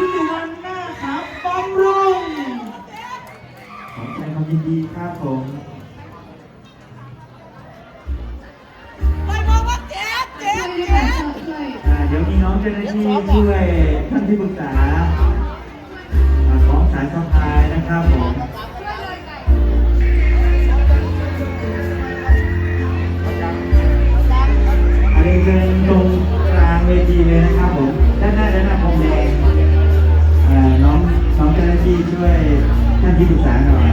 ที่อยู่ด้านหน้าครับบำรุงขอแสดงความยินดีครับผมไปบอกว่าเจ็บเจ็บเจ็บอ่าเดี๋ยวมีน้องเจ้าหน้าที่ช่วยท่านที่ปรึกษาอ่าของสายสะพายนะครับผมอันนี้เป็นตรงกลางเวทีเลยนะครับผมด้านหน้าด้านหน้าพรมแดงอ่า น้องเจ้าหน้าที่ช่วยท่านที่ปรึกษาหน่อย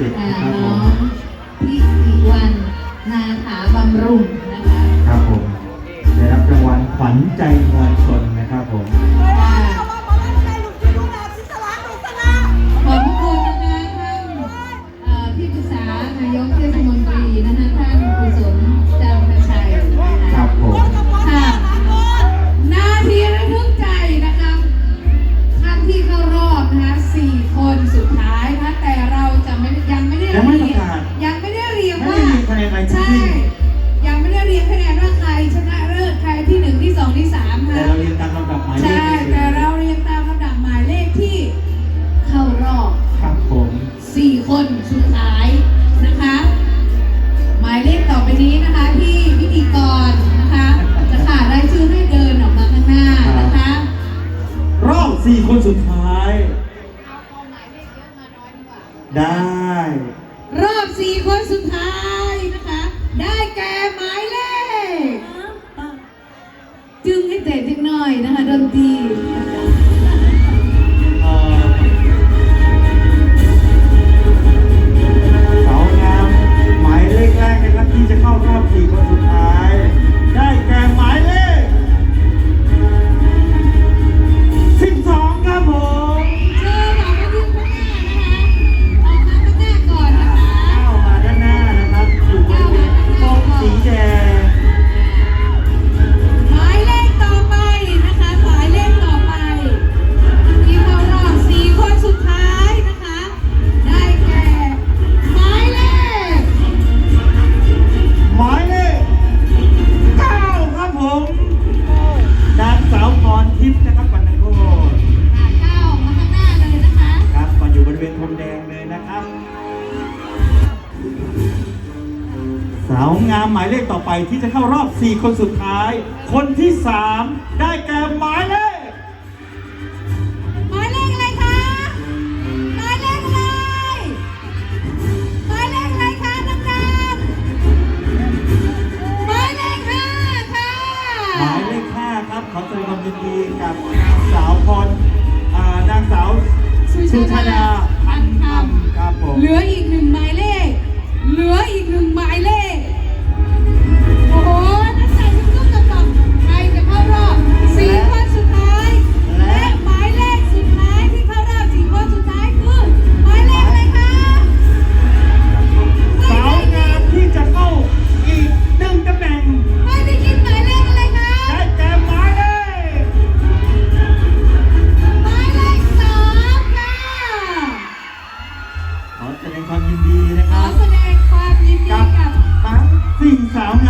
น้องหมายเลขเจ็ดอ่านะครับผน้อมงพิธีวันนาถาบำรุงนะคะครับผมได้รับรางวัลขวัญใจมวลชนนะครับผมเอามาบอกว่าได้ลูกชิ้นลูกนาชิสลาลูกสลาขอบพระคุณนะคะท่านเอ่อที่ปรึกษานายกเทศม ด้มีคะแนนอะไรทั้งใช่สิ้นยังไม่ได้เรียงคะแนนว่าใครชนะเลิศใครที่หนึ่งที่สองที่สามแต่ค่ะเราเรียนตามลำดับหมายเลใช่ขแต่เราเรียงตามลำดับหมายเลขที่เข้ารอบครับผม สี่คนสุดท้ายนะคะ หมายเลขต่อไปนี้นะคะที่พิธีกรนะคะ จะขาดรายชื่อให้เดินออกมาข้างหน้านะคะรอบสี่คนสุดท้ายได้ รอบสี่คนสุดท้ายนะคะ ได้ สาวงามหมายเลขต่อไปที่จะเข้ารอบ 4 คนสุดท้าย คนที่ 3 ได้แก่หมายเลขหมายเลขอะไรคะหมายเลขอะไรหมายเลขอะไรคะดังๆหมายเลขห้าค่ะหมายเลข5ครับขอแสดงความยินดีกับนางสาวพรอ่านางสาวสุชาดาพันคำครับผมเหลืออีกหนึ่งหมายเลข เหลืออีกาวงาม